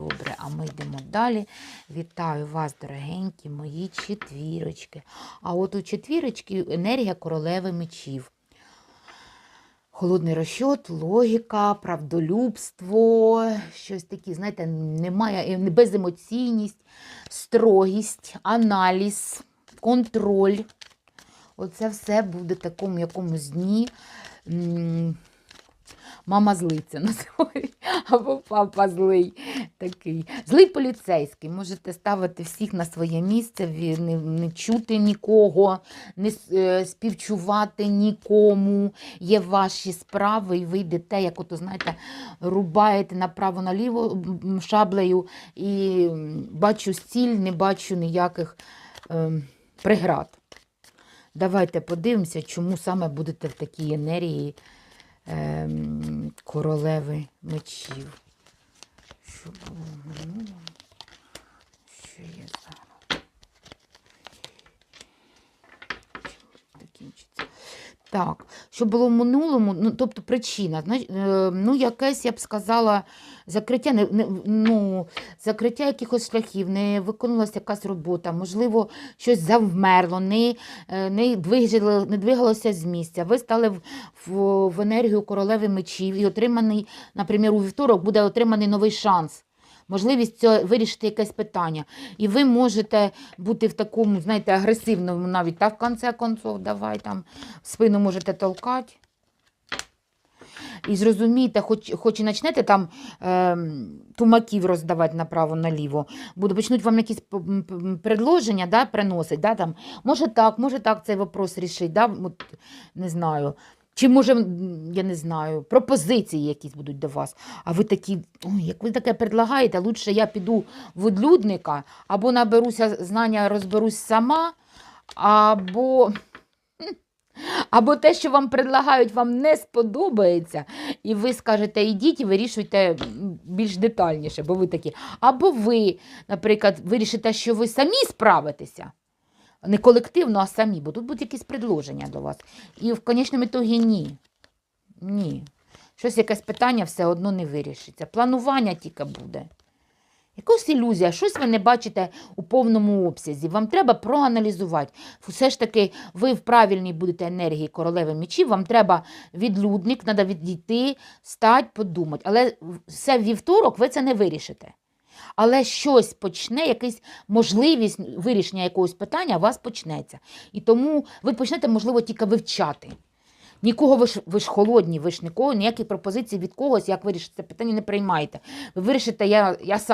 Добре, а ми йдемо далі. Вітаю вас, дорогенькі мої четвірочки. А от у четвірочки енергія королеви мечів. Холодний розчот, логіка, правдолюбство, щось таке, знаєте, немає беземоційність, строгість, аналіз, контроль. Оце все буде в такому якомусь дні. Мама злиться називають, або папа злий такий. Злий поліцейський. Можете ставити всіх на своє місце, не, не чути нікого, не е, співчувати нікому. Є ваші справи, і ви йдете, як ото, знаєте, рубаєте направо-наліво шаблею і бачу стіль, не бачу ніяких ем, преград. Давайте подивимося, чому саме будете в такій енергії ем, королеви мечів. Щоб було в минулому? Що є зараз? Чим закінчиться? Так, що було в минулому, ну, тобто причина, е, ну, якесь, я б сказала, закриття, не, ну, закриття якихось шляхів, не виконувалася якась робота, можливо, щось завмерло, не, е, не, двигало, не двигалося з місця. Ви стали в, в, в енергію королеви мечів і отриманий, наприклад, у вівторок буде отриманий новий шанс. Можливість цього вирішити якесь питання. І ви можете бути в такому, знаєте, агресивному навіть, та в кінці концов, давай там спину можете толкати. І зрозумійте, хоч, хоч і почнете там ем, тумаків роздавати направо-наліво, почнуть вам якісь предложення да, приносить, да, там, може так, може так цей вопрос рішить, да, от, не знаю. Чи може, я не знаю, пропозиції якісь будуть до вас. А ви такі, ой, як ви таке предлагаєте, лучше я піду в одлюдника, або наберуся знання, розберусь сама, або. Або те, що вам предлагають, вам не сподобається, і ви скажете, ідіть і вирішуйте більш детальніше, бо ви такі. Або ви, наприклад, вирішите, що ви самі справитеся. Не колективно, а самі, бо тут будуть якісь предложення до вас. І в конечному ітогі ні. Ні. Щось якесь питання все одно не вирішиться. Планування тільки буде. Якась ілюзія, щось ви не бачите у повному обсязі. Вам треба проаналізувати. Все ж таки, ви в правильній будете енергії королеви мечів, вам треба відлюдник, треба відійти, стати, подумати. Але все вівторок ви це не вирішите. Але щось почне, якась можливість вирішення якогось питання у вас почнеться. І тому ви почнете, можливо, тільки вивчати. Нікого ви ж, ви ж холодні, ви ж нікого, ніякі пропозиції від когось, як вирішити це питання, не приймаєте. Ви вирішите, я, я сам.